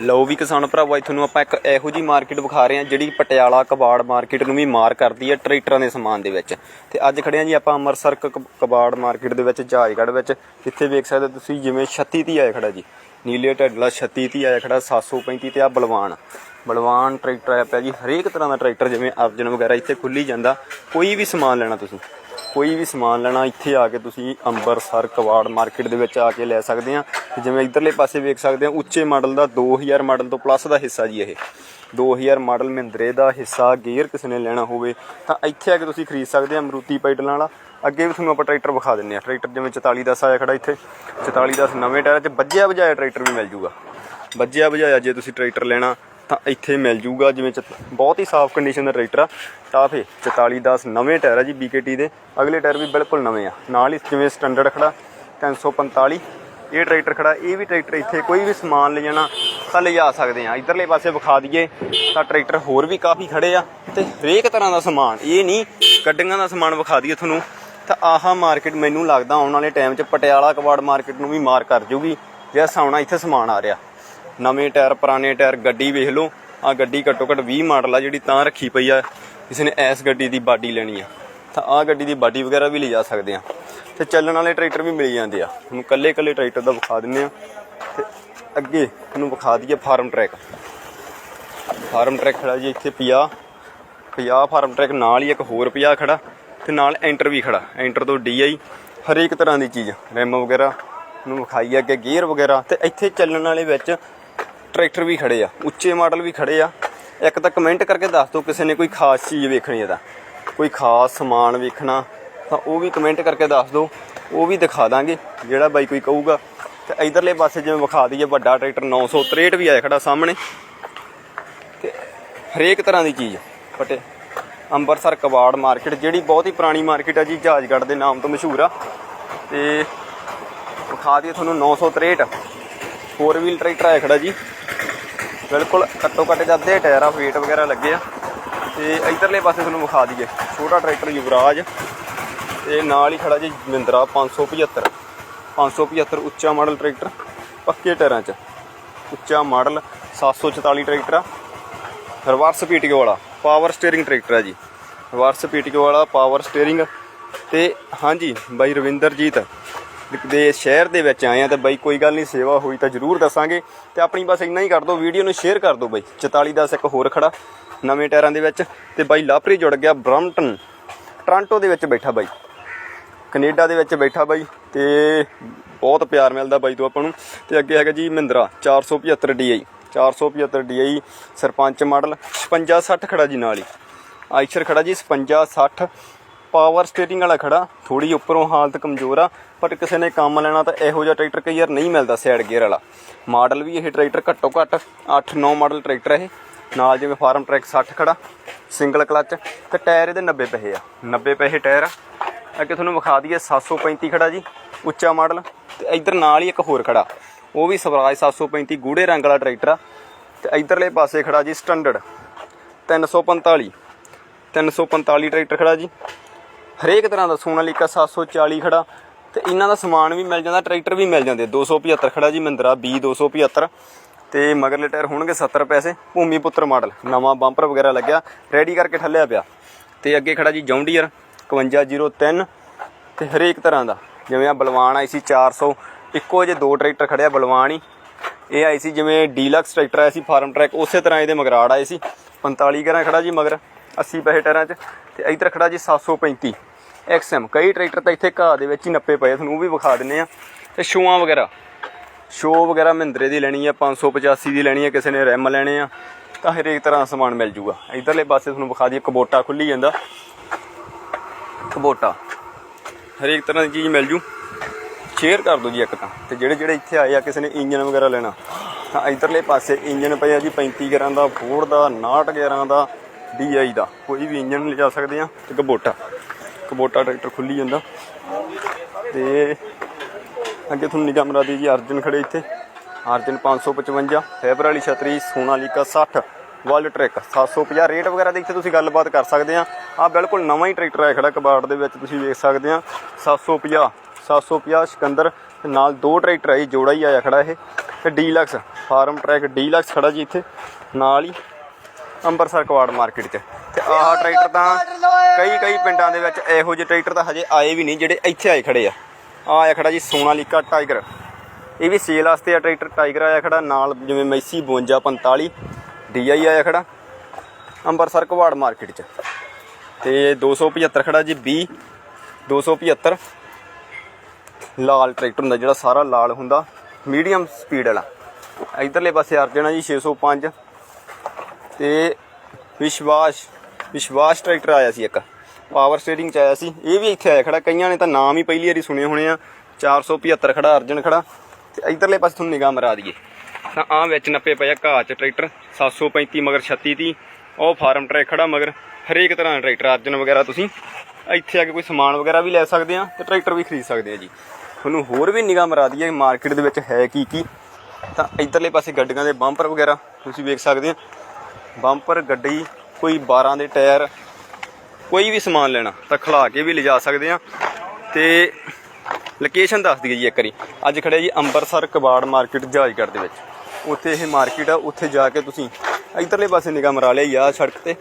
ਲਓ ਵੀ ਕਿਸਾਨ ਭਰਾਵਾ ਤੁਹਾਨੂੰ ਆਪਾਂ ਇੱਕ ਇਹੋ ਜੀ ਮਾਰਕੀਟ ਵਿਖਾ ਰਹੇ ਹਾਂ, ਜਿਹੜੀ ਪਟਿਆਲਾ ਕਬਾੜ ਮਾਰਕੀਟ ਨੂੰ ਵੀ ਮਾਰ ਕਰਦੀ ਹੈ ਟਰੈਕਟਰਾਂ ਦੇ ਸਮਾਨ ਦੇ ਵਿੱਚ। ਤੇ ਅੱਜ ਖੜੇ ਹਾਂ ਜੀ ਆਪਾਂ ਅੰਮ੍ਰਿਤਸਰ ਕ- ਕਬਾੜ ਮਾਰਕੀਟ ਦੇ ਵਿੱਚ ਜਹਾਜਗੜ੍ਹ ਵਿੱਚ। ਜਿੱਥੇ ਵੇਖ ਸਕਦੇ ਹੋ ਤੁਸੀਂ, ਜਿਵੇਂ 36 ਤੀ ਆਇਆ ਖੜਾ ਜੀ। ਨੀਲੇ ਢੱਡਲਾ 36 ਤੀ ਆਇਆ ਖੜਾ 735 ਤੇ ਆ ਬਲਵਾਨ। ਬਲਵਾਨ ਟਰੈਕਟਰ ਆਇਆ ਪਿਆ ਜੀ, ਹਰੇਕ ਤਰ੍ਹਾਂ ਦਾ ਟਰੈਕਟਰ ਜਿਵੇਂ ਅਰਜਨ ਵਗੈਰਾ ਇੱਥੇ ਖੁੱਲੀ ਜਾਂਦਾ, ਕੋਈ ਵੀ ਸਮਾਨ ਲੈਣਾ ਤੁਸੀਂ। ਕੋਈ ਵੀ ਸਮਾਨ ਲੈਣਾ, ਇੱਥੇ ਆ ਕੇ ਤੁਸੀਂ ਅੰਬਰਸਰ, ਕਵਾੜ ਮਾਰਕੀਟ ਦੇ ਵਿੱਚ ਆ ਕੇ ਲੈ ਸਕਦੇ ਆ ਜਿਵੇਂ ਇਧਰਲੇ ਪਾਸੇ ਵੇਖ ਸਕਦੇ ਆ ਉੱਚੇ ਮਾਡਲ ਦਾ 2000 ਮਾਡਲ ਤੋਂ ਪਲੱਸ ਦਾ ਹਿੱਸਾ ਜੀ ਇਹ। 2000 ਮਾਡਲ ਮਹਿੰਦਰੇ ਦਾ ਹਿੱਸਾ ਗੇਅਰ ਕਿਸੇ ਨੇ ਲੈਣਾ ਹੋਵੇ, ਤਾਂ ਇੱਥੇ ਆ ਕੇ ਤੁਸੀਂ ਖਰੀਦ ਸਕਦੇ ਆ ਅਮਰੂਤੀ ਪਾਈਟਲਾਂ ਵਾਲਾ। ਅੱਗੇ ਵੀ ਤੁਹਾਨੂੰ ਆਪਾਂ ਟਰੈਕਟਰ ਵਿਖਾ ਦਿੰਨੇ ਆ ਟਰੈਕਟਰ ਜਿਵੇਂ 44 10 ਆਇਆ ਖੜਾ ਇੱਥੇ। 44 10 ਨਵੇਂ ਟਾਇਰ 'ਚ ਵੱਜਿਆ ਵਜਾਇਆ ਟਰੈਕਟਰ ਵੀ ਮਿਲ ਜੂਗਾ। ਵੱਜਿਆ ਵਜਾਇਆ ਜੇ ਤੁਸੀਂ ਟਰੈਕਟਰ ਲੈਣਾ ਤਾਂ ਇੱਥੇ ਮਿਲ ਜੂਗਾ ਜਿਵੇਂ ਚ- ਬਹੁਤ ਹੀ ਸਾਫ਼ ਕੰਡੀਸ਼ਨ ਦਾ ਟਰੈਕਟਰ ਆ। ਟਾਫੇ 44 10 ਨਵੇਂ ਟਾਇਰ ਆ ਜੀ BKT ਦੇ। ਅਗਲੇ ਟਾਇਰ ਵੀ ਬਿਲਕੁਲ ਨਵੇਂ ਆ। ਨਾਲ ਹੀ ਜਿਵੇਂ ਸਟੈਂਡਰਡ ਖੜਾ 345 ਇਹ ਟਰੈਕਟਰ ਖੜਾ, ਇਹ ਵੀ ਟਰੈਕਟਰ ਇੱਥੇ ਕੋਈ ਵੀ ਸਮਾਨ ਲੈ ਜਾਣਾ ਤਾਂ ਲਿਜਾ ਸਕਦੇ ਆ। ਇਧਰਲੇ ਪਾਸੇ ਵਿਖਾ ਦਈਏ ਤਾਂ ਟਰੈਕਟਰ ਹੋਰ ਵੀ ਕਾਫੀ ਖੜੇ ਆ ਤੇ ਹਰੇਕ ਤਰ੍ਹਾਂ ਦਾ ਸਮਾਨ, ਇਹ ਨਹੀਂ, ਗੱਡੀਆਂ ਦਾ ਸਮਾਨ ਵਿਖਾ ਦਈਏ ਤੁਹਾਨੂੰ। ਤਾਂ ਆਹ ਮਾਰਕੀਟ ਮੈਨੂੰ ਲੱਗਦਾ ਆਉਣ ਵਾਲੇ ਟਾਈਮ 'ਚ ਪਟਿਆਲਾ ਕਬਾੜ ਮਾਰਕੀਟ ਨੂੰ ਵੀ ਮਾਰ ਕਰ ਜੂਗੀ। ਜੇ ਸਾਉਣਾ ਇੱਥੇ ਸਮਾਨ ਆ ਰਿਹਾ। ਨਵੇਂ ਟਾਇਰ, ਪੁਰਾਣੇ ਟਾਇਰ, ਗੱਡੀ ਵੇਖ ਲਓ। ਆ ਗੱਡੀ ਘੱਟੋ ਘੱਟ 20 ਮਾਡਲ ਆ ਜਿਹੜੀ ਤਾਂ ਰੱਖੀ ਪਈ ਆ। ਕਿਸੇ ਨੇ ਐਸ ਗੱਡੀ ਦੀ ਬਾਡੀ ਲੈਣੀ ਆ। ਤਾਂ ਆ ਗੱਡੀ ਦੀ ਬਾਡੀ ਵਗੈਰਾ ਵੀ ਲਿਜਾ ਸਕਦੇ ਆ। ਤੇ ਚੱਲਣ ਵਾਲੇ ਟਰੈਕਟਰ ਵੀ ਮਿਲ ਜਾਂਦੇ ਆ। ਤੁਹਾਨੂੰ ਕੱਲੇ ਕੱਲੇ ਟਰੈਕਟਰ ਦਾ ਵਿਖਾ ਦਿੰਨੇ ਆ। ਤੇ ਅੱਗੇ ਤੁਹਾਨੂੰ ਵਿਖਾ ਦਈਏ ਫਾਰਮ ਟਰੈਕ। ਫਾਰਮ ਟਰੈਕ ਖੜਾ ਜੀ ਇੱਥੇ ਪਿਆ। ਪਿਆ ਫਾਰਮ ਟਰੈਕ, ਨਾਲ ਹੀ ਇੱਕ ਹੋਰ ਪਿਆ ਖੜਾ। ਤੇ ਨਾਲ ਐਂਟਰ ਵੀ ਖੜਾ। ਐਂਟਰ ਤੋਂ ਡੀਆਈ ਹਰੇਕ ਤਰ੍ਹਾਂ ਦੀ ਚੀਜ਼, ਰੈਮ ਵਗੈਰਾ ਨੂੰ ਵਿਖਾਈ ਅੱਗੇ, ਗੇਅਰ ਵਗੈਰਾ। ਤੇ ਇੱਥੇ ਚੱਲਣ ਵਾਲੇ ਵਿੱਚ ਟਰੈਕਟਰ ਵੀ ਖੜੇ ਆ, ਉੱਚੇ ਮਾਡਲ ਵੀ ਖੜੇ ਆ। ਇੱਕ ਤਾਂ ਕਮੈਂਟ ਕਰਕੇ ਦੱਸ ਦਿਓ ਕਿਸੇ ਨੇ ਕੋਈ ਖਾਸ ਚੀਜ਼ ਵੇਖਣੀ ਹੈ ਤਾਂ। ਕੋਈ ਖਾਸ ਸਮਾਨ ਵੇਖਣਾ, ਤਾਂ ਉਹ ਵੀ ਕਮੈਂਟ ਕਰਕੇ ਦੱਸ ਦਿਓ। ਉਹ ਵੀ ਦਿਖਾ ਦਾਂਗੇ, ਜਿਹੜਾ ਬਾਈ ਕੋਈ ਕਹੂਗਾ। ਤੇ ਇਧਰਲੇ ਪਾਸੇ ਜਿਵੇਂ ਵਿਖਾ ਦਈਏ, ਵੱਡਾ ਟਰੈਕਟਰ 963 ਵੀ ਆਇਆ ਖੜਾ ਸਾਹਮਣੇ। ਤੇ ਹਰੇਕ ਤਰ੍ਹਾਂ ਦੀ ਚੀਜ਼, ਫਟੇ। ਅੰਮ੍ਰਿਤਸਰ ਕਬਾੜ ਮਾਰਕੀਟ, ਜਿਹੜੀ ਬਹੁਤ ਹੀ ਪੁਰਾਣੀ ਮਾਰਕੀਟ ਆ ਜੀ, ਜਹਾਜਗੜ੍ਹ ਦੇ ਨਾਮ ਤੋਂ ਮਸ਼ਹੂਰ ਆ। ਤੇ ਵਿਖਾ ਦਈਏ ਤੁਹਾਨੂੰ 963 ਫੋਰ ਵੀਲ ਟਰੈਕਟਰ ਆਇਆ ਖੜਾ ਜੀ। ਬਿਲਕੁਲ ਘੱਟੋ ਘੱਟ ਜਾਂਦੇ ਟਾਇਰ ਆ ਵੇਟ ਵਗੈਰਾ ਲੱਗੇ ਆ। ਤੇ ਇਧਰਲੇ ਪਾਸੇ ਤੁਹਾਨੂੰ ਵਿਖਾ ਦਈਏ। ਛੋਟਾ ਟਰੈਕਟਰ ਯੁਵਰਾਜ। ਤੇ ਨਾਲ ਹੀ ਖੜਾ ਜੀ ਮਹਿੰਦਰਾ 575 575 ਉੱਚਾ ਮਾਡਲ ਟਰੈਕਟਰ ਪੱਕੇ ਟਾਇਰਾਂ 'ਚ। ਉੱਚਾ ਮਾਡਲ 744 ਟਰੈਕਟਰ ਆ। ਰਿਵਰਸ ਪੀਟੀਓ ਵਾਲਾ? ਪਾਵਰ ਸਟੀਅਰਿੰਗ ਟਰੈਕਟਰ ਹੈ ਜੀ। ਰਿਵਰਸ ਪੀਟੀਓ ਵਾਲਾ? ਪਾਵਰ ਸਟੀਅਰਿੰਗ ਤੇ ਹਾਂਜੀ, ਬਾਈ ਰਵਿੰਦਰਜੀਤ। ਦੇ ਸ਼ਹਿਰ ਦੇ ਵਿੱਚ ਆਏ ਆ ਤਾਂ ਬਾਈ ਕੋਈ ਗੱਲ ਨਹੀਂ, ਸੇਵਾ ਹੋਈ ਤਾਂ ਜਰੂਰ ਦੱਸਾਂਗੇ ਤੇ ਆਪਣੀ ਬਸ ਇੰਨਾ ਹੀ ਕਰ ਦਿਓ, ਵੀਡੀਓ ਨੂੰ ਸ਼ੇਅਰ ਕਰ ਦਿਓ ਬਾਈ। 44 ਦਾ ਇੱਕ ਹੋਰ ਖੜਾ ਨਵੇਂ ਟਾਇਰਾਂ ਦੇ ਵਿੱਚ ਤੇ ਬਾਈ ਲਾਪਰੀ ਜੁੜ ਗਿਆ ਬ੍ਰਮਟਨ ਟ੍ਰਾਂਟੋ ਦੇ ਵਿੱਚ ਬੈਠਾ ਬਾਈ। ਕੈਨੇਡਾ ਦੇ ਵਿੱਚ ਬੈਠਾ ਬਾਈ ਤੇ ਬਹੁਤ ਪਿਆਰ ਮਿਲਦਾ ਬਾਈ ਤੋਂ ਆਪਾਂ ਨੂੰ। ਤੇ ਅੱਗੇ ਹੈਗਾ ਜੀ Mahindra 475 DI 475 DI Sarpanch model 56 60 ਖੜਾ ਜੀ ਨਾਲ ਹੀ। ਆਈਸ਼ਰ ਖੜਾ ਜੀ 56 60 ਪਾਵਰ ਸਟੀਅਰਿੰਗ ਵਾਲਾ ਖੜਾ ਥੋੜੀ ਉੱਪਰੋਂ ਹਾਲਤ ਕਮਜ਼ੋਰ ਆ ਪਰ ਕਿਸੇ ਨੇ ਕੰਮ ਲੈਣਾ ਤਾਂ ਇਹੋ ਜਿਹਾ ਟਰੈਕਟਰ ਕਈ ਵਾਰ ਨਹੀਂ ਮਿਲਦਾ ਸਾਈਡ ਗੇਅਰ ਵਾਲਾ। ਮਾਡਲ ਵੀ ਇਹ ਟਰੈਕਟਰ ਘੱਟੋ ਘੱਟ 8-9 ਮਾਡਲ ਟਰੈਕਟਰ ਇਹ। ਨਾਲ ਜਿਵੇਂ ਫਾਰਮ ਟਰੈਕ 60 ਖੜਾ ਸਿੰਗਲ ਕਲਚ ਤੇ ਟਾਇਰ ਇਹਦੇ 90 ਪੈਸੇ ਆ। 90 ਪੈਸੇ ਟਾਇਰ ਆ। ਅੱਗੇ ਤੁਹਾਨੂੰ ਵਿਖਾ ਦਈਏ 735 ਖੜਾ ਜੀ, ਉੱਚਾ ਮਾਡਲ ਤੇ ਇਧਰ ਨਾਲ ਹੀ ਇੱਕ ਹੋਰ ਖੜਾ। ਉਹ ਵੀ ਸਵਰਾਜ 735 ਗੂੜੇ ਰੰਗ ਵਾਲਾ ਟਰੈਕਟਰ ਆ। ਤੇ ਇਧਰਲੇ ਪਾਸੇ ਖੜਾ ਜੀ ਸਟੈਂਡਰਡ 345 345 ਟਰੈਕਟਰ ਖੜਾ ਜੀ। ਹਰੇਕ ਤਰ੍ਹਾਂ ਦਾ ਸੋਨਾਲੀਕਾ 740 ਖੜਾ ਤੇ ਇਹਨਾਂ ਦਾ ਸਮਾਨ ਵੀ ਮਿਲ ਜਾਂਦਾ, ਟਰੈਕਟਰ ਵੀ ਮਿਲ ਜਾਂਦੇ 275 ਖੜਾ ਜੀ ਮਹਿੰਦਰਾ B 275 ਤੇ ਮਗਰਲੇ ਟਾਇਰ ਹੋਣਗੇ 70 ਪੈਸੇ, ਭੂਮੀ ਪੁੱਤਰ ਮਾਡਲ, ਨਵਾਂ ਬੰਪਰ ਵਗੈਰਾ ਲੱਗਿਆ, ਰੈਡੀ ਕਰਕੇ ਠੱਲਿਆ ਪਿਆ। ਤੇ ਅੱਗੇ ਖੜਾ ਜੀ ਜੌਂਡੀਅਰ 5103 ਤੇ ਹਰੇਕ ਤਰ੍ਹਾਂ ਦਾ, ਜਿਵੇਂ ਆ ਬਲਵਾਨ ਆਈ ਸੀ 400 ਇੱਕੋ ਜੇ ਦੋ ਟਰੈਕਟਰ ਖੜਿਆ ਬਲਵਾਨ ਹੀ। ਇਹ ਆਈ ਸੀ ਜਿਵੇਂ ਡੀਲਕਸ ਟਰੈਕਟਰ ਆਇਆ ਸੀ ਫਾਰਮ ਟਰੈਕ, ਉਸੇ ਤਰ੍ਹਾਂ ਇਹਦੇ ਮਗਰਾੜ ਆਏ ਸੀ। 45 ਗਰਾਂ ਖੜਾ ਜੀ ਮਗਰ। 80 ਪੈਸੇ ਟਾਇਰਾਂ 'ਚ ਤੇ ਇਧਰ ਖੜਾ ਜੀ 735 ਐਕਸਐਮ ਕਈ ਟਰੈਕਟਰ ਤਾਂ ਇੱਥੇ ਘਾਹ ਦੇ ਵਿੱਚ ਹੀ ਨੱਪੇ ਪਏ ਤੁਹਾਨੂੰ ਉਹ ਵੀ ਵਿਖਾ ਦਿੰਨੇ ਆ। ਤੇ ਸ਼ੋਆਂ ਵਗੈਰਾ? ਸ਼ੋ ਵਗੈਰਾ ਮਹਿੰਦਰੇ ਦੀ ਲੈਣੀ ਆ 585 ਦੀ ਲੈਣੀ ਆ, ਕਿਸੇ ਨੇ ਰੈਮ ਲੈਣੇ ਆ, ਤਾਂ ਹਰੇਕ ਤਰ੍ਹਾਂ ਦਾ ਸਮਾਨ ਮਿਲ ਜੂਗਾ। ਇਧਰਲੇ ਪਾਸੇ ਤੁਹਾਨੂੰ ਵਿਖਾ ਦਈਏ, ਕਬੋਟਾ ਖੁੱਲੀ ਜਾਂਦਾ। ਕਬੋਟਾ, ਹਰੇਕ ਤਰ੍ਹਾਂ ਦੀ ਚੀਜ਼ ਮਿਲ ਜੂ। ਸ਼ੇਅਰ ਕਰ ਦਿਓ ਜੀ ਇੱਕ ਤਾਂ। ਤੇ ਜਿਹੜੇ ਜਿਹੜੇ ਇੱਥੇ ਆਏ ਆ, ਕਿਸੇ ਨੇ ਇੰਜਨ ਵਗੈਰਾ ਲੈਣਾ, ਤਾਂ ਇਧਰਲੇ ਪਾਸੇ ਇੰਜਨ ਪਏ ਆ ਜੀ 35 ਗਰਾਂ ਦਾ ਫੋਰਡ ਦਾ 59 ਗਰਾਂ ਦਾ। DI ਦਾ। ਕੋਈ ਵੀ ਇੰਜਨ ਲਿਜਾ ਸਕਦੇ ਆ ਤੇ ਕਬੋਟਾ ਕਬੋਟਾ ਟਰੈਕਟਰ ਖੁੱਲੀ ਜਾਂਦਾ। ਤੇ ਅੱਗੇ ਤੁਹਾਨੂੰ ਨਿਗਾਹ ਮਰਾ ਦੀ ਜੀ, ਅਰਜਨ ਖੜੇ ਇੱਥੇ। ਅਰਜਨ 555 ਫੈਬਰ ਵਾਲੀ ਛਤਰੀ, ਸੋਨਾਲੀਕਾ 60 ਵਰਲਡ ਟਰੈਕ। 750 ਰੇਟ ਵਗੈਰਾ ਦੇ ਇੱਥੇ ਤੁਸੀਂ ਗੱਲਬਾਤ ਕਰ ਸਕਦੇ ਆ ਆ ਬਿਲਕੁਲ ਨਵਾਂ ਹੀ ਟਰੈਕਟਰ ਆਇਆ ਖੜਾ ਕਬਾੜ ਦੇ ਵਿੱਚ, ਤੁਸੀਂ ਵੇਖ ਸਕਦੇ ਆ 750 750 ਸਿਕੰਦਰ। ਤੇ ਨਾਲ ਦੋ ਟਰੈਕਟਰ ਹੈ ਜੀ, ਜੋੜਾ ਹੀ ਆਇਆ ਖੜਾ ਇਹ। ਤੇ ਡੀਲਕਸ, ਫਾਰਮ ਟਰੈਕ ਡੀਲਕਸ ਖੜਾ ਜੀ ਇੱਥੇ। ਨਾਲ ਹੀ ਅੰਮ੍ਰਿਤਸਰ ਕਵਾੜ ਮਾਰਕੀਟ 'ਚ। ਤੇ ਆਹ ਟਰੈਕਟਰ ਤਾਂ ਕਈ ਕਈ ਪਿੰਡਾਂ ਦੇ ਵਿੱਚ ਇਹੋ ਜਿਹੇ ਟਰੈਕਟਰ ਤਾਂ ਹਜੇ ਆਏ ਵੀ ਨਹੀਂ ਜਿਹੜੇ ਇੱਥੇ ਆਏ ਖੜੇ ਆ। ਆ ਆਇਆ ਖੜਾ ਜੀ ਸੋਨਾਲੀਕਾ ਟਾਈਗਰ। ਇਹ ਵੀ ਸੇਲ ਵਾਸਤੇ ਆ ਟਰੈਕਟਰ। ਟਾਈਗਰ ਆਇਆ ਖੜਾ ਨਾਲ ਜਿਵੇਂ ਮੈਸੀ 52 45 ਡੀਆਈ ਆਇਆ ਖੜਾ ਅੰਮ੍ਰਿਤਸਰ ਕਵਾੜ ਮਾਰਕੀਟ 'ਚ। ਤੇ 275 ਖੜਾ ਜੀ 20 275 ਲਾਲ ਟਰੈਕਟਰ ਹੁੰਦਾ ਜਿਹੜਾ ਸਾਰਾ ਲਾਲ ਹੁੰਦਾ ਮੀਡੀਅਮ ਸਪੀਡ ਵਾਲਾ। ਇਧਰਲੇ ਪਾਸੇ ਅਰਜਨ ਆ ਜੀ 605 ਤੇ ਵਿਸ਼ਵਾਸ ਵਿਸ਼ਵਾਸ ਟਰੈਕਟਰ ਆਇਆ ਸੀ ਇੱਕ। ਪਾਵਰ ਸਟੀਅਰਿੰਗ ਚ ਆਇਆ ਸੀ। ਇਹ ਵੀ ਇੱਥੇ ਆਇਆ ਖੜਾ। ਕਈਆਂ ਨੇ ਤਾਂ ਨਾਮ ਹੀ ਪਹਿਲੀ ਵਾਰੀ ਸੁਣੇ ਹੋਣੇ ਆ। 475 ਖੜਾ ਅਰਜਨ ਖੜਾ। ਤੇ ਇਧਰਲੇ ਪਾਸੇ ਤੁਹਾਨੂੰ ਨਿਗਾਹ ਮਰਾ ਦਈਏ। ਤਾਂ ਆ ਵਿੱਚ ਨੱਪੇ ਪਿਆ ਘਾਹ ਚ ਟਰੈਕਟਰ। 735 ਮਗਰ 36 ਤੀ ਉਹ ਫਾਰਮ ਟਰੈਕ ਖੜਾ ਮਗਰ। ਹਰੇਕ ਤਰ੍ਹਾਂ ਦਾ ਟਰੈਕਟਰ, ਅਰਜਨ ਵਗੈਰਾ ਤੁਸੀਂ ਇੱਥੇ ਆ ਕੇ ਕੋਈ ਸਮਾਨ ਵਗੈਰਾ ਵੀ ਲੈ ਸਕਦੇ ਆ ਤੇ ਟਰੈਕਟਰ ਵੀ ਖਰੀਦ ਸਕਦੇ ਆ ਜੀ। ਤੁਹਾਨੂੰ ਹੋਰ ਵੀ ਨਿਗਾਹ ਮਰਾ ਦਈਏ। ਮਾਰਕੀਟ ਦੇ ਵਿੱਚ ਹੈ ਕੀ ਕੀ। ਤਾਂ ਇਧਰਲੇ ਪਾਸੇ ਗੱਡੀਆਂ ਦੇ ਬੰਪਰ ਵਗੈਰਾ ਤੁਸੀਂ ਵੇਖ ਸਕਦੇ ਆ। ਬੰਪਰ, ਗੱਡੀ, ਕੋਈ 12 ਦੇ ਟਾਇਰ, ਕੋਈ ਵੀ ਸਮਾਨ ਲੈਣਾ ਤਾਂ ਖਲਾ ਕੇ ਵੀ ਲਿਜਾ ਸਕਦੇ ਆ ਤੇ ਲੋਕੇਸ਼ਨ ਦੱਸ ਦਈਏ ਜੀ ਇੱਕ ਵਾਰੀ। ਅੱਜ ਖੜੇ ਜੀ ਅੰਮ੍ਰਿਤਸਰ ਕਬਾੜ ਮਾਰਕੀਟ ਜਹਾਜਗੜ੍ਹ ਦੇ ਵਿੱਚ। ਉੱਥੇ ਇਹ ਮਾਰਕੀਟ ਆ, ਉੱਥੇ ਜਾ ਕੇ ਤੁਸੀਂ ਇਧਰਲੇ ਪਾਸੇ ਨਿਗਾਹ ਮਰਾ ਲਿਆ ਯਾ ਸੜਕ ਤੇ।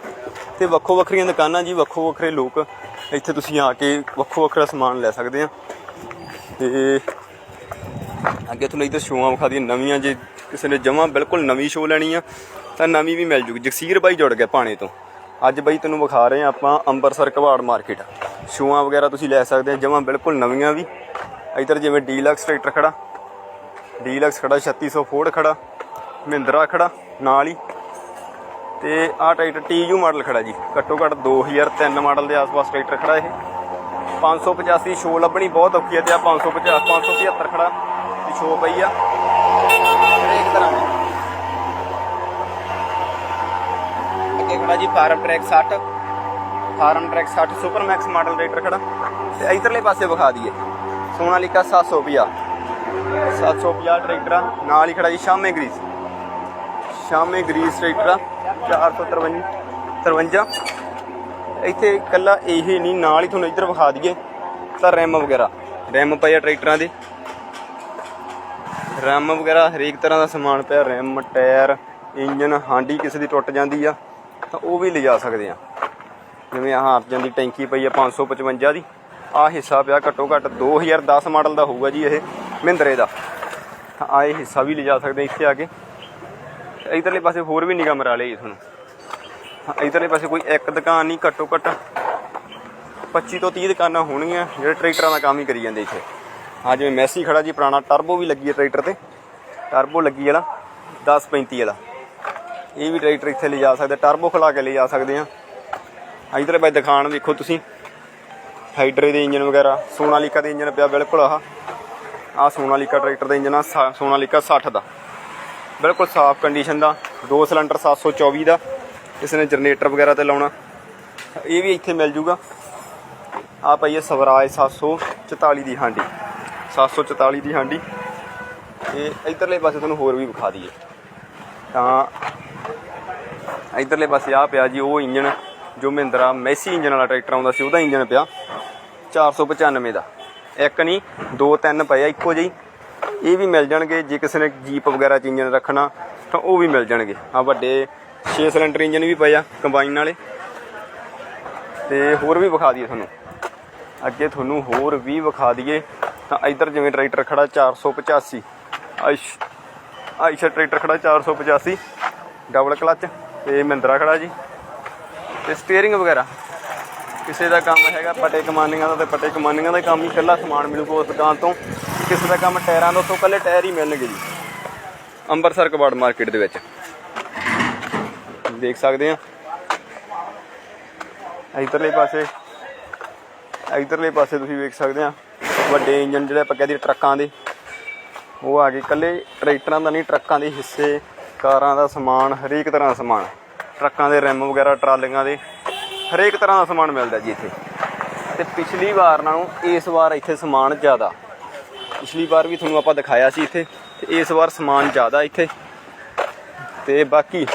ਤੇ ਵੱਖੋ ਵੱਖਰੀਆਂ ਦੁਕਾਨਾਂ ਜੀ, ਵੱਖੋ ਵੱਖਰੇ ਲੋਕ ਇੱਥੇ ਤੁਸੀਂ ਆ ਕੇ ਵੱਖੋ ਵੱਖਰਾ ਸਮਾਨ ਲੈ ਸਕਦੇ ਆ ਤੇ ਅੱਗੇ ਤੁਹਾਨੂੰ ਇੱਧਰ ਸ਼ੋਆਂ ਵਿਖਾ ਦੀਆਂ ਨਵੀਆਂ ਜੇ ਕਿਸੇ ਨੇ ਜਮਾਂ ਬਿਲਕੁਲ ਨਵੀਂ ਸ਼ੋ ਲੈਣੀ ਆ ਤਾਂ ਨਵੀਂ ਵੀ ਮਿਲ ਜੂਗੀ। ਜਗਸੀਰ ਬਾਈ ਜੁੜ ਗਿਆ ਪਾਣੇ ਤੋਂ। ਅੱਜ ਬਾਈ ਤੈਨੂੰ ਵਿਖਾ ਰਹੇ ਆ ਆਪਾਂ ਅੰਬਰਸਰ ਕਬਾੜ ਮਾਰਕੀਟ। ਸ਼ੋਆਂ ਵਗੈਰਾ ਤੁਸੀਂ ਲੈ ਸਕਦੇ ਆ ਜਮਾਂ ਬਿਲਕੁਲ ਨਵੀਆਂ ਵੀ। ਇੱਧਰ ਜਿਵੇਂ ਡੀਲਕਸ ਟਰੈਕਟਰ ਖੜਾ। ਡੀਲਕਸ ਖੜਾ 3600 ਫੋਰਡ ਖੜਾ, ਮਹਿੰਦਰਾ ਖੜਾ, ਨਾਲ ਹੀ। ਤੇ ਆਹ ਟਰੈਕਟਰ ਟੀਯੂ ਮਾਡਲ ਖੜਾ ਜੀ। ਘੱਟੋ ਘੱਟ 2003 ਮਾਡਲ ਦੇ ਆਸ-ਪਾਸ ਟਰੈਕਟਰ ਖੜਾ ਇਹ। 585 ਸ਼ੋ ਲੱਭਣੀ ਬਹੁਤ ਔਖੀ ਹੈ ਤੇ ਆ 550 575 ਖੜਾ। ਦੀ ਸ਼ੋ ਪਈ ਆ। ਹਰੇਕ ਤਰ੍ਹਾਂ ਅੱਗੇ ਖੜਾ ਜੀ Farmtrac 60 Farmtrac 60 super max model tractor ਖੜਾ। ਤੇ ਇਧਰਲੇ ਪਾਸੇ ਵਿਖਾ ਦਈਏ। ਸੋਨਾਲੀਕਾ 750 750 ਟਰੈਕਟਰ ਨਾਲ ਹੀ ਖੜਾ ਜੀ ਸ਼ਾਮੇ ਗਰੀਸ। ਸ਼ਾਮੇ ਗਰੀਸ ਟਰੈਕਟਰ 453 53 ਇੱਥੇ ਇਕੱਲਾ ਇਹ ਨਹੀਂ, ਨਾਲ ਹੀ ਤੁਹਾਨੂੰ ਇੱਧਰ ਵਿਖਾ ਦਈਏ। ਤਾਂ ਰੈਮ ਵਗੈਰਾ। ਰੈਮ ਪਏ ਆ ਟਰੈਕਟਰਾਂ ਦੇ। ਰੈਮ ਵਗੈਰਾ ਹਰੇਕ ਤਰ੍ਹਾਂ ਦਾ ਸਮਾਨ ਪਿਆ। ਰੈਮ ਟਾਇਰ, ਇੰਜਨ, ਹਾਂਡੀ ਕਿਸੇ ਦੀ ਟੁੱਟ ਜਾਂਦੀ ਆ। ਤਾਂ ਉਹ ਵੀ ਲਿਜਾ ਸਕਦੇ ਆ। ਜਿਵੇਂ ਆਹ ਅਰਜਨ ਦੀ ਟੈਂਕੀ ਪਈ ਆ 555 ਦੀ। ਆ ਹਿੱਸਾ ਪਿਆ ਘੱਟੋ ਘੱਟ 2010 ਮਾਡਲ ਦਾ ਹੋਊਗਾ ਜੀ ਇਹ ਮਹਿੰਦਰੇ ਦਾ। ਤਾਂ ਆ ਇਹ ਹਿੱਸਾ ਵੀ ਲਿਜਾ ਸਕਦੇ ਇੱਥੇ ਆ ਕੇ। ਇਧਰਲੇ ਪਾਸੇ ਹੋਰ ਵੀ ਨਿਗਾਹ ਮਰਾ ਲਈ ਤੁਹਾਨੂੰ। ਹਾਂ, ਇਧਰਲੇ ਪਾਸੇ ਕੋਈ ਇੱਕ ਦੁਕਾਨ ਨਹੀਂ ਘੱਟੋ ਘੱਟ 25 ਤੋਂ 30 ਦੁਕਾਨਾਂ ਹੋਣਗੀਆਂ ਜਿਹੜੇ ਟਰੈਕਟਰਾਂ ਦਾ ਕੰਮ ਹੀ ਕਰੀ ਜਾਂਦੇ ਇੱਥੇ। ਹਾਂ ਜਿਵੇਂ ਮੈਸੀ ਖੜਾ ਜੀ ਪੁਰਾਣਾ ਟਰਬੋ ਵੀ ਲੱਗੀ ਹੈ ਟਰੈਕਟਰ ਤੇ। ਟਰਬੋ ਲੱਗੀ ਵਾਲਾ 1035 ਵਾਲਾ। ਇਹ ਵੀ ਟਰੈਕਟਰ ਇੱਥੇ ਲੈ ਜਾ ਸਕਦੇ ਟਰਬੋ ਖਲਾ ਕੇ ਲੈ ਜਾ ਸਕਦੇ ਆ ਇਧਰਲੇ ਪਾਸੇ ਦੁਕਾਨ ਵੇਖੋ ਤੁਸੀਂ। ਹਾਈਡਰੇ ਦੇ ਇੰਜਨ ਵਗੈਰਾ, ਸੋਨਾਲੀਕਾ ਦੇ ਇੰਜਨ ਪਿਆ ਬਿਲਕੁਲ ਆਹ। ਆ ਸੋਨਾਲੀਕਾ ਟਰੈਕਟਰ ਦਾ ਇੰਜਨ ਆ, ਸਾ- ਸੋਨਾਲੀਕਾ 60 ਦਾ। ਬਿਲਕੁਲ ਸਾਫ਼ ਕੰਡੀਸ਼ਨ ਦਾ, ਦੋ ਸਿਲੰਡਰ 724 ਦਾ। ਇਸ ਨੇ ਜਨਰੇਟਰ ਵਗੈਰਾ ਤੇ ਲਾਉਣਾ। ਇਹ ਵੀ ਇੱਥੇ ਮਿਲ ਜੂਗਾ। ਆ ਪਈ ਹੈ ਸਵਰਾਜ 744 ਦੀ ਹਾਂਡੀ। 744 ਦੀ ਹਾਂਡੀ। ਤੇ ਇਧਰਲੇ ਪਾਸੇ ਤੁਹਾਨੂੰ ਹੋਰ ਵੀ ਵਿਖਾ ਦਈਏ। ਤਾਂ ਇਧਰਲੇ ਪਾਸੇ ਆ ਪਿਆ ਜੀ, ਉਹ ਇੰਜਨ ਜੋ ਮਹਿੰਦਰਾ ਮੈਸੀ ਇੰਜਨ ਵਾਲਾ ਟਰੈਕਟਰ ਆਉਂਦਾ ਸੀ, ਉਹਦਾ ਇੰਜਨ ਪਿਆ। 495 ਦਾ। ਇੱਕ ਨਹੀਂ, ਦੋ ਤਿੰਨ ਪਏ ਆ, ਇੱਕੋ ਜਿਹੀ। ਇਹ ਵੀ ਮਿਲ ਜਾਣਗੇ, ਜੇ ਕਿਸੇ ਨੇ ਜੀਪ ਵਗੈਰਾ ਚ ਇੰਜਨ ਰੱਖਣਾ, ਤਾਂ ਉਹ ਵੀ ਮਿਲ ਜਾਣਗੇ। ਆ ਵੱਡੇ 6 ਸਿਲੰਡਰ ਇੰਜਨ ਵੀ ਪਏ ਆ, ਕੰਬਾਈਨ ਵਾਲੇ। ਤੇ ਹੋਰ ਵੀ ਵਿਖਾ ਦਈਏ ਤੁਹਾਨੂੰ। ਅੱਗੇ ਤੁਹਾਨੂੰ ਹੋਰ ਵੀ ਵਿਖਾ ਦਈਏ। ਤਾਂ ਇੱਧਰ ਜਿਵੇਂ ਟਰੈਕਟਰ ਖੜਾ 485 ਆਇਸ਼ ਆਇਸ਼ਾ ਟਰੈਕਟਰ ਖੜਾ 485 ਡਬਲ ਕਲਚ। ਤੇ ਮਹਿੰਦਰਾ ਖੜਾ ਜੀ। ਤੇ ਸਟੀਅਰਿੰਗ ਵਗੈਰਾ। ਕਿਸੇ ਦਾ ਕੰਮ ਹੈਗਾ ਪਟੇ ਕਮਾਨੀਆਂ ਦਾ ਤੇ ਪਟੇ ਕਮਾਨੀਆਂ ਦਾ ਕੰਮ ਹੀ। ਇਕੱਲਾ ਸਮਾਨ ਮਿਲੂਗਾ ਉਸ ਦੁਕਾਨ ਤੋਂ। ਕਿਸੇ ਦਾ ਕੰਮ ਟਾਇਰਾਂ ਦਾ, ਉੱਥੋਂ ਇਕੱਲੇ ਟਾਇਰ ਹੀ ਮਿਲਣਗੇ ਜੀ। ਅੰਮ੍ਰਿਤਸਰ ਕਬਾੜ ਮਾਰਕੀਟ ਦੇ ਵਿੱਚ। ਦੇਖ ਸਕਦੇ ਆ। ਇਧਰਲੇ ਪਾਸੇ ਇਧਰਲੇ ਪਾਸੇ ਤੁਸੀਂ ਵੇਖ ਸਕਦੇ ਆ। ਵੱਡੇ ਇੰਜਨ ਜਿਹੜੇ ਆਪਾਂ ਕਹਿੰਦੇ ਟਰੱਕਾਂ ਦੇ। ਉਹ ਆ ਗਏ ਇਕੱਲੇ ਟਰੈਕਟਰਾਂ ਦਾ ਨਹੀਂ ਟਰੱਕਾਂ ਦੇ ਹਿੱਸੇ। ਕਾਰਾਂ ਦਾ ਸਮਾਨ ਹਰੇਕ ਤਰ੍ਹਾਂ ਦਾ ਸਮਾਨ ਟਰੱਕਾਂ ਦੇ ਰਿਮ ਵਗੈਰਾ, ਟਰਾਲੀਆਂ ਦੇ ਹਰੇਕ ਤਰ੍ਹਾਂ ਦਾ ਸਮਾਨ ਮਿਲਦਾ ਜੀ ਇੱਥੇ। ਤੇ ਪਿਛਲੀ ਵਾਰ ਨਾਲੋਂ ਇਸ ਵਾਰ ਇੱਥੇ ਸਮਾਨ ਜ਼ਿਆਦਾ। ਪਿਛਲੀ ਵਾਰ ਵੀ ਤੁਹਾਨੂੰ ਆਪਾਂ ਦਿਖਾਇਆ ਸੀ ਇੱਥੇ। ਤੇ ਇਸ ਵਾਰ ਸਮਾਨ ਜ਼ਿਆਦਾ ਇੱਥੇ। ਤੇ ਬਾਕੀ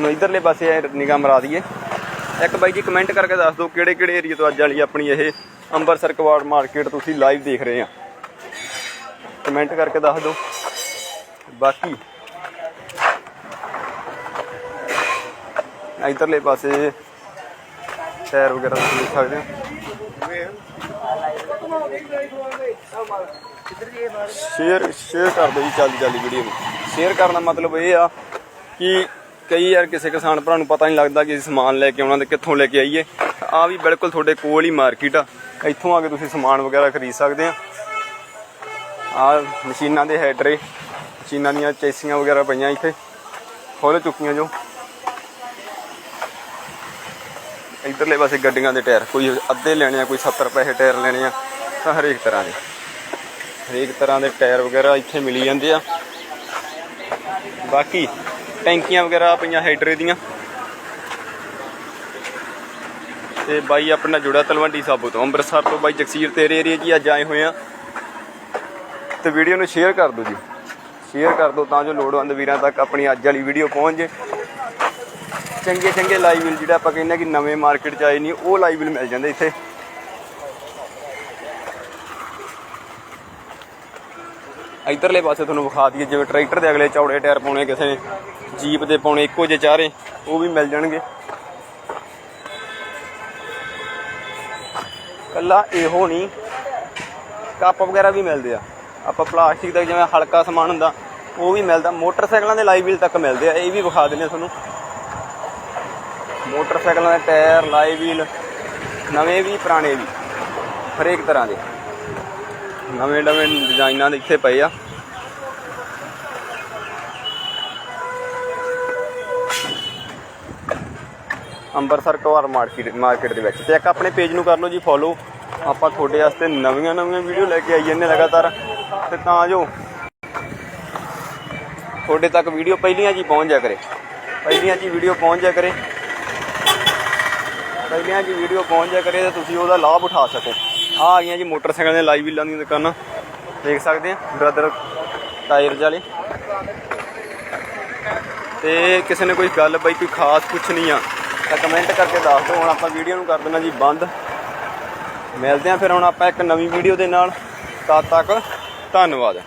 ਨੂੰ ਇਧਰਲੇ ਪਾਸੇ ਨਿਗਾਹ ਮਰਾ ਦਈਏ। ਇੱਕ ਬਾਈ ਜੀ ਕਮੈਂਟ ਕਰਕੇ ਦੱਸ ਦਿਓ ਕਿਹੜੇ ਕਿਹੜੇ ਏਰੀਆ ਤੋਂ ਅੱਜ ਵਾਲੀ ਆਪਣੀ ਇਹ ਅੰਮ੍ਰਿਤਸਰ ਕਵਾੜ ਮਾਰਕੀਟ ਤੁਸੀਂ ਲਾਈਵ ਦੇਖ ਰਹੇ ਆ। ਕਮੈਂਟ ਕਰਕੇ ਦੱਸ ਦਿਓ। ਬਾਕੀ ਇਧਰਲੇ ਪਾਸੇ ਟਾਇਰ ਵਗੈਰਾ ਤੁਸੀਂ ਦੇਖ ਸਕਦੇ ਹੋ। ਸ਼ੇਅਰ ਸ਼ੇਅਰ ਕਰ ਦਿਓ ਜੀ ਜਲਦੀ ਜਲਦੀ ਵੀਡੀਓ ਨੂੰ। ਸ਼ੇਅਰ ਕਰਨ ਦਾ ਮਤਲਬ ਇਹ ਆ ਕਿ ਕਈ ਯਾਰ ਕਿਸੇ ਕਿਸਾਨ ਭਰਾ ਨੂੰ ਪਤਾ ਨਹੀਂ ਲੱਗਦਾ ਕਿ ਸਮਾਨ ਲੈ ਕੇ ਆਉਣਾ ਤੇ ਕਿੱਥੋਂ ਲੈ ਕੇ ਆਈਏ। ਆ ਵੀ ਬਿਲਕੁਲ ਤੁਹਾਡੇ ਕੋਲ ਹੀ ਮਾਰਕੀਟ ਆ। ਇੱਥੋਂ ਆ ਕੇ ਤੁਸੀਂ ਸਮਾਨ ਵਗੈਰਾ ਖਰੀਦ ਸਕਦੇ ਆ। ਆ ਮਸ਼ੀਨਾਂ ਦੇ ਹੈਡਰੇ ਮਸ਼ੀਨਾਂ ਦੀਆਂ ਚੇਸੀਆਂ ਵਗੈਰਾ ਪਈਆਂ ਇੱਥੇ। ਖੁੱਲ ਚੁੱਕੀਆਂ ਜੋ। ਇਧਰਲੇ ਪਾਸੇ ਗੱਡੀਆਂ ਦੇ ਟਾਇਰ, ਕੋਈ ਅੱਧੇ ਲੈਣੇ ਆ, ਕੋਈ 70 ਪੈਸੇ ਟਾਇਰ ਲੈਣੇ ਆ, ਤਾਂ ਹਰੇਕ ਤਰ੍ਹਾਂ ਦੇ। ਹਰੇਕ ਤਰ੍ਹਾਂ ਦੇ ਟਾਇਰ ਵਗੈਰਾ ਇੱਥੇ ਮਿਲੀ ਜਾਂਦੇ ਆ। ਬਾਕੀ ਟੈਂਕੀਆਂ ਵਗੈਰਾ ਪਈਆਂ ਹਾਈਡਰੇ ਦੀਆਂ। ਤੇ ਬਾਈ ਆਪਣਾ ਜੁੜਾ ਤਲਵੰਡੀ ਸਾਬੋ ਤੋਂ, ਅੰਮ੍ਰਿਤਸਰ ਤੋਂ ਬਾਈ ਜਗਸੀਰ, ਤੇਰੇ ਏਰੀਆ ਜੀ ਅੱਜ ਆਏ ਹੋਏ ਆ। ਤੇ ਵੀਡੀਓ ਨੂੰ ਸ਼ੇਅਰ ਕਰ ਦਿਓ ਜੀ। ਸ਼ੇਅਰ ਕਰ ਦਿਓ ਤਾਂ ਜੋ ਲੋੜਵੰਦ ਵੀਰਾਂ ਤੱਕ ਆਪਣੀ ਅੱਜ ਵਾਲੀ ਵੀਡੀਓ ਪਹੁੰਚ ਜੇ। ਚੰਗੇ ਚੰਗੇ ਲਾਈਵ ਮਿਲ ਜਿਹੜਾ ਆਪਾਂ ਕਹਿੰਦੇ ਆ ਕਿ ਨਵੇਂ ਮਾਰਕੀਟ 'ਚ ਆਏ ਨਹੀਂ, ਉਹ ਲਾਈਵ ਮਿਲ ਮਿਲ ਜਾਂਦੇ ਇੱਥੇ। ਇਧਰਲੇ ਪਾਸੇ ਤੁਹਾਨੂੰ ਵਿਖਾ ਦਈਏ, ਜਿਵੇਂ ਟਰੈਕਟਰ ਦੇ ਅਗਲੇ ਚੌੜੇ ਟਾਇਰ ਪਾਉਣੇ ਕਿਸੇ ਨੇ ਜੀਪ ਦੇ ਪਾਉਣੇ ਇੱਕੋ ਜਿਹੇ ਚਾਰੇ, ਉਹ ਵੀ ਮਿਲ ਜਾਣਗੇ। ਕੱਲਾ ਇਹੋ ਨਹੀਂ, ਕੱਪ ਵਗੈਰਾ ਵੀ ਮਿਲਦੇ ਆ। ਆਪਾਂ ਪਲਾਸਟਿਕ ਦਾ ਜਿਵੇਂ ਹਲਕਾ ਸਮਾਨ ਹੁੰਦਾ, ਉਹ ਵੀ ਮਿਲਦਾ। ਮੋਟਰਸਾਈਕਲਾਂ ਦੇ ਲਾਈਵ ਵੀਲ ਤੱਕ ਮਿਲਦੇ ਆ, ਇਹ ਵੀ ਵਿਖਾ ਦਿੰਦੇ ਆ ਤੁਹਾਨੂੰ। ਮੋਟਰਸਾਈਕਲਾਂ ਦੇ ਟਾਇਰ ਲਾਈਵ ਵੀਲ, ਨਵੇਂ ਵੀ, ਪੁਰਾਣੇ ਵੀ, ਹਰੇਕ ਤਰ੍ਹਾਂ ਦੇ। ਨਵੇਂ ਨਵੇਂ ਡਿਜ਼ਾਈਨਾਂ ਦੇ ਇੱਥੇ ਪਏ ਆ। ਅੰਮ੍ਰਿਤਸਰ ਕਵਾਰ ਮਾਰਕੀਟ ਮਾਰਕੀਟ ਦੇ ਵਿੱਚ। ਤੇ ਇੱਕ ਆਪਣੇ ਪੇਜ ਨੂੰ ਕਰ ਲਓ ਜੀ ਫੋਲੋ ਆਪਾਂ ਤੁਹਾਡੇ ਵਾਸਤੇ ਨਵੀਆਂ ਨਵੀਆਂ ਵੀਡੀਓ ਲੈ ਕੇ ਆਈ ਜਾਂਦੇ ਲਗਾਤਾਰ। ਤੇ ਤਾਂ ਜੋ ਤੁਹਾਡੇ ਤੱਕ ਵੀਡੀਓ ਪਹਿਲੀਆਂ ਜੀ ਪਹੁੰਚ ਜਾ ਕਰੇ। ਪਹਿਲੀਆਂ ਜੀ ਵੀਡੀਓ ਪਹੁੰਚ ਜਾ ਕਰੇ। ਪਹਿਲੀਆਂ ਜੀ ਵੀਡੀਓ ਪਹੁੰਚ ਜਾ ਕਰੇ ਤਾਂ ਤੁਸੀਂ ਉਹਦਾ ਲਾਭ ਉਠਾ ਸਕੋ। ਆ ਆ ਗਈਆਂ ਜੀ ਮੋਟਰਸਾਈਕਲ ਦੇ ਲਾਈਵ ਵੀਲਾਂ ਦੀਆਂ ਦੁਕਾਨਾਂ। ਦੇਖ ਸਕਦੇ ਆ ਬ੍ਰਦਰ ਟਾਇਰਸ ਵਾਲੇ। ਤੇ ਕਿਸੇ ਨੇ ਕੋਈ ਗੱਲ ਬਈ ਕੋਈ ਖਾਸ ਪੁੱਛਣੀ ਆ, ਤਾਂ ਕਮੈਂਟ ਕਰਕੇ ਦੱਸ ਦਿਓ। ਹੁਣ ਆਪਾਂ ਵੀਡੀਓ ਨੂੰ ਕਰ ਦੇਣਾ ਜੀ ਬੰਦ। ਮਿਲਦੇ ਆ ਫਿਰ ਹੁਣ ਆਪਾਂ ਇੱਕ ਨਵੀਂ ਵੀਡੀਓ ਦੇ ਨਾਲ। ਤਦ ਤੱਕ ਧੰਨਵਾਦ।